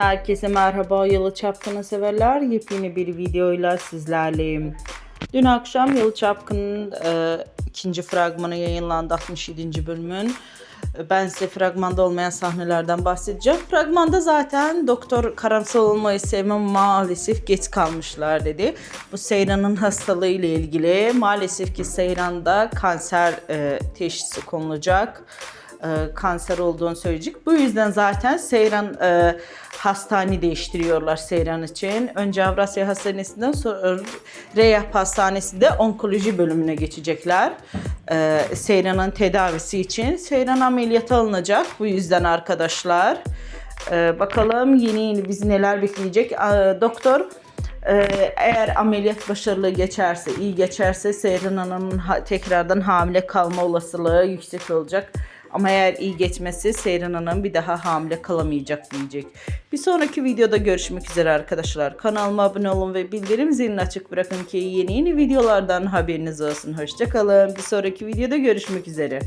Herkese merhaba Yalı Çapkını severler. Yepyeni bir videoyla sizlerleyim. Dün akşam Yalı Çapkın'ın e, ikinci fragmanı yayınlandı 67. bölümün. Ben size fragmanda olmayan sahnelerden bahsedeceğim. Fragmanda zaten doktor karamsar olmayı sevmem maalesef geç kalmışlar dedi. Bu Seyran'ın hastalığı ile ilgili maalesef ki Seyran'da kanser e, teşhisi konulacak e, kanser olduğunu söyleyecek. Bu yüzden zaten Seyran e, hastane değiştiriyorlar Seyran için. Önce Avrasya Hastanesi'nden sonra Reyap Hastanesi'nde onkoloji bölümüne geçecekler. E, Seyran'ın tedavisi için. Seyran ameliyata alınacak. Bu yüzden arkadaşlar. E, bakalım yeni yeni bizi neler bekleyecek. E, doktor ee, eğer ameliyat başarılı geçerse, iyi geçerse Seyran Hanım'ın ha- tekrardan hamile kalma olasılığı yüksek olacak. Ama eğer iyi geçmezse Seyran Hanım bir daha hamile kalamayacak diyecek. Bir sonraki videoda görüşmek üzere arkadaşlar. Kanalıma abone olun ve bildirim zilini açık bırakın ki yeni yeni videolardan haberiniz olsun. Hoşçakalın. Bir sonraki videoda görüşmek üzere.